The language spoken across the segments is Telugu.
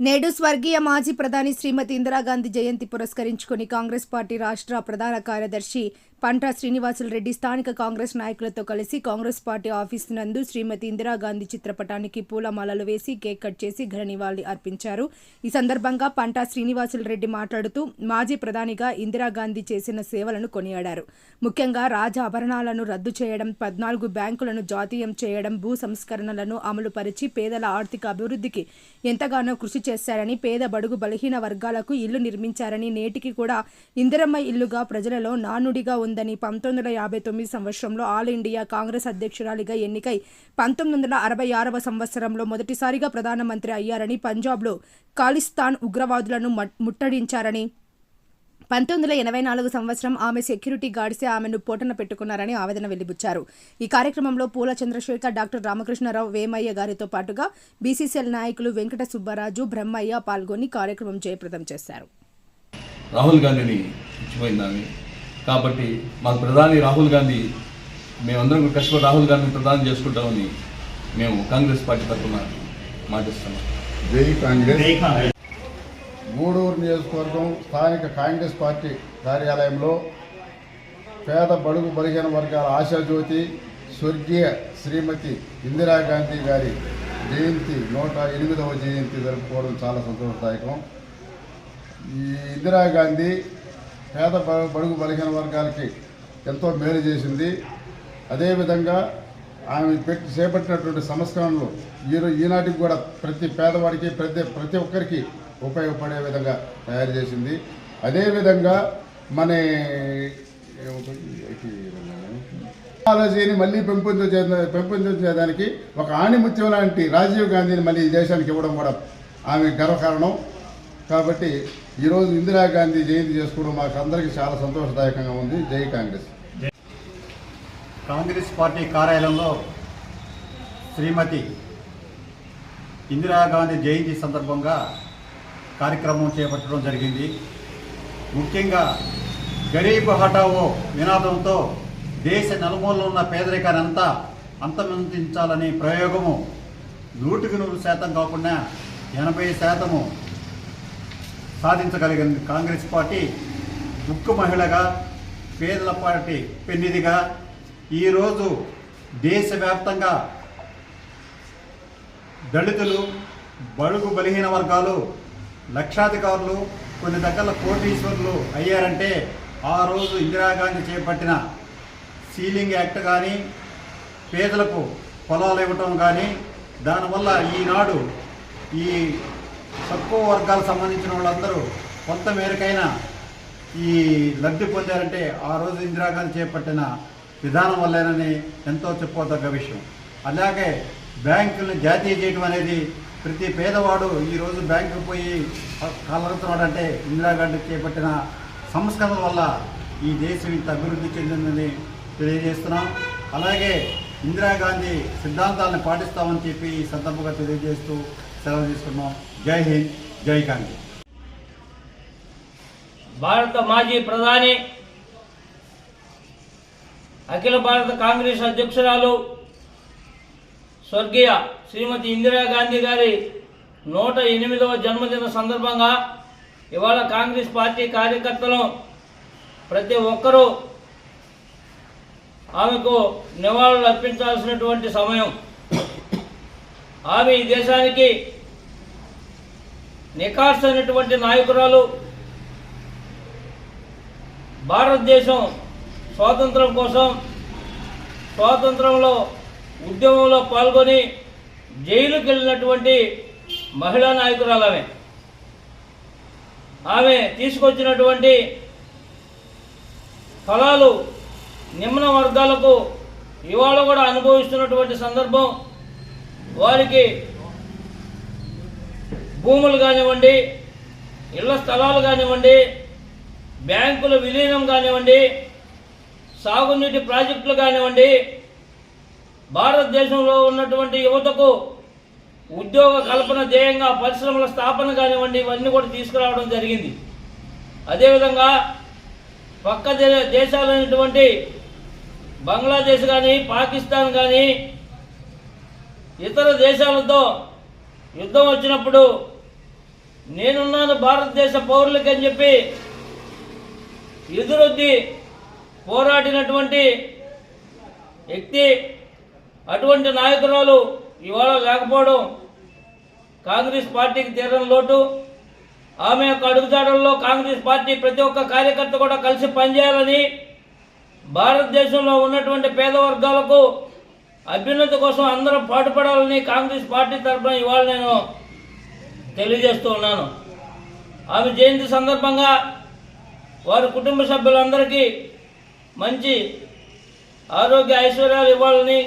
నేడు స్వర్గీయ మాజీ ప్రధాని శ్రీమతి ఇందిరాగాంధీ జయంతి పురస్కరించుకుని కాంగ్రెస్ పార్టీ రాష్ట్ర ప్రధాన కార్యదర్శి పంటా శ్రీనివాసులు రెడ్డి స్థానిక కాంగ్రెస్ నాయకులతో కలిసి కాంగ్రెస్ పార్టీ ఆఫీసు నందు శ్రీమతి ఇందిరాగాంధీ చిత్రపటానికి పూలమాలలు వేసి కేక్ కట్ చేసి ఘన నివాళి అర్పించారు. ఈ సందర్భంగా పంటా శ్రీనివాసులు రెడ్డి మాట్లాడుతూ మాజీ ప్రధానిగా ఇందిరాగాంధీ చేసిన సేవలను కొనియాడారు. ముఖ్యంగా రాజ ఆభరణాలను రద్దు చేయడం పద్నాలుగు బ్యాంకులను జాతీయం చేయడం భూ సంస్కరణలను అమలు పరిచి పేదల ఆర్థిక అభివృద్ధికి ఎంతగానో కృషి చేశారని పేద బడుగు బలహీన వర్గాలకు ఇల్లు నిర్మించారని నేటికి కూడా ఇందిరమ్మ ఇల్లుగా ప్రజలలో నానుడిగా ఉందని పంతొమ్మిది వందల యాభై తొమ్మిది సంవత్సరంలో ఆల్ ఇండియా కాంగ్రెస్ అధ్యక్షురాలిగా ఎన్నికై పంతొమ్మిది వందల అరవై ఆరవ సంవత్సరంలో మొదటిసారిగా ప్రధానమంత్రి అయ్యారని పంజాబ్లో ఖాలిస్తాన్ ఉగ్రవాదులను ముట్టడించారని. పంతొమ్మిది వందల ఎనభై నాలుగు సంవత్సరం ఆమె సెక్యూరిటీ గార్డ్సే ఆమెను పోటన పెట్టుకున్నారని ఆవేదన వెలిబుచ్చారు. ఈ కార్యక్రమంలో పూల చంద్రశేఖర్ డాక్టర్ రామకృష్ణారావు వేమయ్య గారితో పాటుగా బీసీసీఎల్ నాయకులు వెంకట సుబ్బరాజు బ్రహ్మయ్య పాల్గొని కార్యక్రమం జయప్రదం చేశారు. రాహుల్ గాంధీని కాబట్టి మాకు ప్రధాని రాహుల్ గాంధీ మేమందరం కష్టపడి రాహుల్ గాంధీని ప్రధాని చేసుకుంటామని మేము కాంగ్రెస్ పార్టీ తరఫున మాటిస్తున్నాం. జై కాంగ్రెస్. గూడూరు నియోజకవర్గం స్థానిక కాంగ్రెస్ పార్టీ కార్యాలయంలో పేద బడుగు బలహీన వర్గాల ఆశాజ్యోతి స్వర్గీయ శ్రీమతి ఇందిరాగాంధీ గారి జయంతి నూట ఎనిమిదవ జయంతి జరుపుకోవడం చాలా సంతోషదాయకం. ఈ ఇందిరాగాంధీ పేద బడుగు బలహీన వర్గాలకి ఎంతో మేలు చేసింది. అదేవిధంగా ఆమె పెట్టి చేపట్టినటువంటి సంస్కరణలు ఈరో ఈనాటికి కూడా ప్రతి పేదవాడికి ప్రతి ప్రతి ఒక్కరికి ఉపయోగపడే విధంగా తయారు చేసింది. అదేవిధంగా మన టెక్నాలజీని మళ్ళీ పెంపొందించే పెంపొందించేదానికి ఒక ఆణిముత్యం లాంటి రాజీవ్ గాంధీని మళ్ళీ ఈ దేశానికి ఇవ్వడం కూడా ఆమె గర్వకారణం. కాబట్టి ఈరోజు ఇందిరాగాంధీ జయంతి చేసుకోవడం మాకు అందరికీ చాలా సంతోషదాయకంగా ఉంది. జై కాంగ్రెస్. కాంగ్రెస్ పార్టీ కార్యాలయంలో శ్రీమతి ఇందిరాగాంధీ జయంతి సందర్భంగా కార్యక్రమం చేపట్టడం జరిగింది. ముఖ్యంగా గరీబ్ హఠావో నినాదంతో దేశ నలుమూలలో ఉన్న పేదరికాన్ని అంతా అంతమొందించాలనే ప్రయోగము నూటికి నూరు శాతం కాకుండా ఎనభై శాతము సాధించగలిగింది కాంగ్రెస్ పార్టీ ముక్కు మహిళగా పేదల పార్టీ పెన్నిదిగా ఈరోజు దేశవ్యాప్తంగా దళితులు బడుగు బలహీన వర్గాలు లక్షాధికారులు కొన్ని దగ్గర కోటీశ్వరులు అయ్యారంటే ఆ రోజు ఇందిరాగాంధీ చేపట్టిన సీలింగ్ యాక్ట్ కానీ పేదలకు పొలాలు ఇవ్వటం కానీ దానివల్ల ఈనాడు ఈ తక్కువ వర్గాలకు సంబంధించిన వాళ్ళందరూ కొంత మేరకైనా ఈ లబ్ధి పొందారంటే ఆ రోజు ఇందిరాగాంధీ చేపట్టిన విధానం వల్లేనని ఎంతో చెప్పుకోదగ్గ విషయం. అలాగే బ్యాంకులను జాతీయ చేయడం అనేది ప్రతి పేదవాడు ఈరోజు బ్యాంకుకు పోయి కలగతున్నాడంటే ఇందిరాగాంధీ చేపట్టిన సంస్కరణల వల్ల ఈ దేశం ఇంత అభివృద్ధి చెందిందని తెలియజేస్తున్నాం. అలాగే ఇందిరాగాంధీ సిద్ధాంతాలను పాటిస్తామని చెప్పి ఈ సందర్భంగా తెలియజేస్తూ సెలవు తీసుకున్నాం జై హింద్ జై కాంగ్రెస్ భారత మాజీ ప్రధాని అఖిల భారత కాంగ్రెస్ అధ్యక్షురాలు స్వర్గీయ శ్రీమతి ఇందిరాగాంధీ గారి నూట ఎనిమిదవ జన్మదిన సందర్భంగా ఇవాళ కాంగ్రెస్ పార్టీ కార్యకర్తలు ప్రతి ఒక్కరూ ఆమెకు నివాళులు అర్పించాల్సినటువంటి సమయం. ఆమె ఈ దేశానికి నికాస్ అయినటువంటి నాయకురాలు భారతదేశం స్వాతంత్రం కోసం స్వాతంత్రంలో ఉద్యమంలో పాల్గొని జైలుకి వెళ్ళినటువంటి మహిళా నాయకురాలు ఆమె ఆమె తీసుకొచ్చినటువంటి ఫలాలు నిమ్న వర్గాలకు ఇవాళ కూడా అనుభవిస్తున్నటువంటి సందర్భం వారికి భూములు కానివ్వండి ఇళ్ళ స్థలాలు కానివ్వండి బ్యాంకుల విలీనం కానివ్వండి సాగునీటి ప్రాజెక్టులు కానివ్వండి భారతదేశంలో ఉన్నటువంటి యువతకు ఉద్యోగ కల్పన ధ్యేయంగా పరిశ్రమల స్థాపన కానివ్వండి ఇవన్నీ కూడా తీసుకురావడం జరిగింది. అదేవిధంగా పక్క దేశాలైనటువంటి బంగ్లాదేశ్ కానీ పాకిస్తాన్ కానీ ఇతర దేశాలతో యుద్ధం వచ్చినప్పుడు నేనున్నాను భారతదేశ పౌరులకి అని చెప్పి ఎదురొద్ది పోరాడినటువంటి వ్యక్తి అటువంటి నాయకురాలు ఇవాళ లేకపోవడం కాంగ్రెస్ పార్టీకి తీరని లోటు. ఆమె యొక్క అడుగుజాడల్లో కాంగ్రెస్ పార్టీ ప్రతి ఒక్క కార్యకర్త కూడా కలిసి పనిచేయాలని భారతదేశంలో ఉన్నటువంటి పేద వర్గాలకు అభ్యున్నతి కోసం అందరం పాటుపడాలని కాంగ్రెస్ పార్టీ తరఫున ఇవాళ నేను తెలియజేస్తూ ఉన్నాను. ఆమె జయంతి సందర్భంగా వారి కుటుంబ సభ్యులందరికీ మంచి ఆరోగ్య ఐశ్వర్యాలు ఇవ్వాలని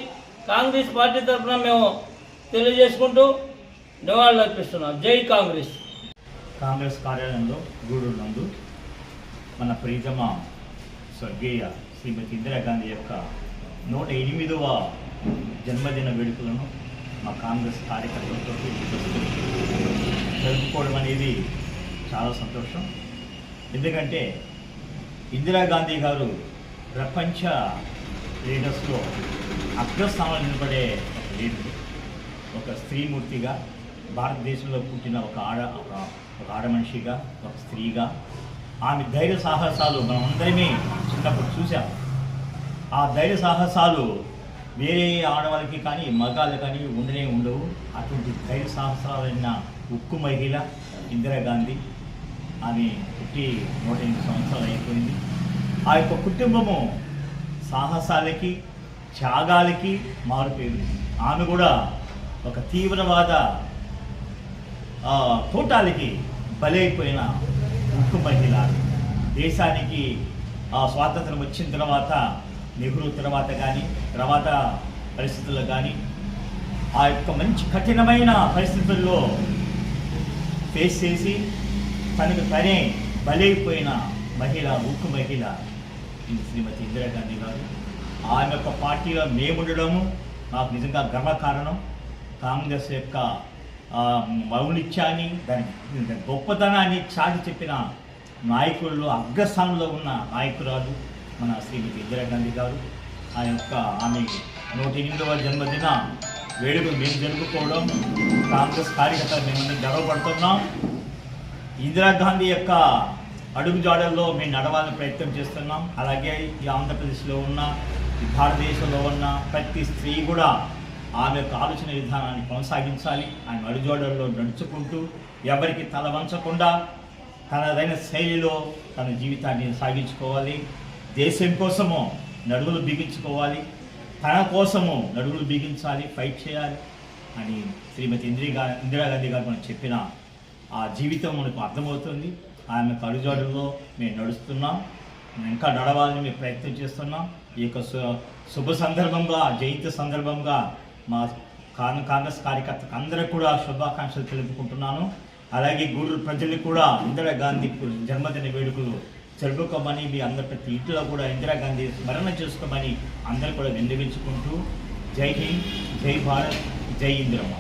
కాంగ్రెస్ పార్టీ తరఫున మేము తెలియజేసుకుంటూ నివాళులు అర్పిస్తున్నాం జై కాంగ్రెస్. కాంగ్రెస్ కార్యాలయంలో గూడూరు నందు మన ప్రీతమ స్వర్గీయ శ్రీమతి ఇందిరాగాంధీ యొక్క నూట ఎనిమిదవ జన్మదిన వేడుకలను మా కాంగ్రెస్ కార్యకర్తలతో జరుపుకోవడం అనేది చాలా సంతోషం. ఎందుకంటే ఇందిరాగాంధీ గారు ప్రపంచ లీడర్స్లో అగ్రస్థానంలో నిలబడే ఒక లీడర్ ఒక స్త్రీమూర్తిగా భారతదేశంలో పుట్టిన ఒక ఆడ ఒక ఒక ఆడ మనిషిగా ఒక స్త్రీగా. ఆమె ధైర్య సాహసాలు మనం అందరమే చిన్నప్పుడు చూసాం ఆ ధైర్య సాహసాలు వేరే ఆడవాళ్ళకి కానీ మగాళ్ళు కానీ ఉండనే ఉండవు. అటువంటి ధైర్య సాహసాలైన ఉక్కు మహిళ ఇందిరాగాంధీ అని పుట్టి నూట ఎనిమిది సంవత్సరాలు అయిపోయింది. ఆ యొక్క కుటుంబము సాహసాలకి త్యాగాలకి మారిపోయింది ఆమె కూడా ఒక తీవ్రవాద ఆ, కూటాలకి బలైపోయిన ఉక్కు మహిళ. దేశానికి ఆ స్వాతంత్రం వచ్చిన తర్వాత నెహ్రూ తర్వాత కానీ తర్వాత పరిస్థితుల్లో కానీ ఆ యొక్క మంచి కఠినమైన పరిస్థితుల్లో ఫేస్ చేసి తనకు తనే బలైపోయిన మహిళ ఉక్కు మహిళ ఈ శ్రీమతి ఇందిరాగాంధీ గారు. ఆమె యొక్క పార్టీలో మేముండడము నాకు నిజంగా గర్వకారణం కాంగ్రెస్ యొక్క ఆ, మౌలిత్యాన్ని దాని గొప్పతనాన్ని చాటి చెప్పిన నాయకుల్లో అగ్రస్థానంలో ఉన్న నాయకురాలు మన శ్రీమతి ఇందిరాగాంధీ గారు. ఆ యొక్క ఆమె నూట ఎనిమిదవ జన్మదిన వేడుకలు మేము జరుపుకోవడం కాంగ్రెస్ కార్యకర్తలు మేము గర్వపడుతున్నాం. ఇందిరాగాంధీ యొక్క అడుగుజాడల్లో మేము నడవాలని ప్రయత్నం చేస్తున్నాం. అలాగే ఈ ఆంధ్రప్రదేశ్లో ఉన్న భారతదేశంలో ఉన్న ప్రతి స్త్రీ కూడా ఆమె యొక్క ఆలోచన విధానాన్ని కొనసాగించాలి. ఆమె అడుగుజాడల్లో నడుచుకుంటూ ఎవరికి తల వంచకుండా తనదైన శైలిలో తన జీవితాన్ని సాగించుకోవాలి. దేశం కోసము నడుములు బిగించుకోవాలి. తన కోసము నడుగులు బిగించాలి ఫైట్ చేయాలి అని శ్రీమతి ఇందిరా ఇందిరాగాంధీ గారు మనం చెప్పిన ఆ జీవితం మనకు అర్థమవుతుంది. ఆమె కడుజాడులో మేము నడుస్తున్నాం. ఇంకా నడవాలని మేము ప్రయత్నం చేస్తున్నాం. ఈ యొక్క సు- శుభ సందర్భంగా జయంతి సందర్భంగా మా కాంగ్ కాంగ్రెస్ కార్యకర్తకు అందరూ కూడా శుభాకాంక్షలు తెలుపుకుంటున్నాను. అలాగే గూడు ప్రజలకు కూడా ఇందిరాగాంధీ జన్మదిన వేడుకలు జరుపుకోమని మీ అందరి ప్రతి ఇంట్లో కూడా ఇందిరాగాంధీ స్మరణ చేసుకోమని అందరూ కూడా విన్నవించుకుంటూ జై హింద్ జై భారత్ జై ఇందిరమ్మ.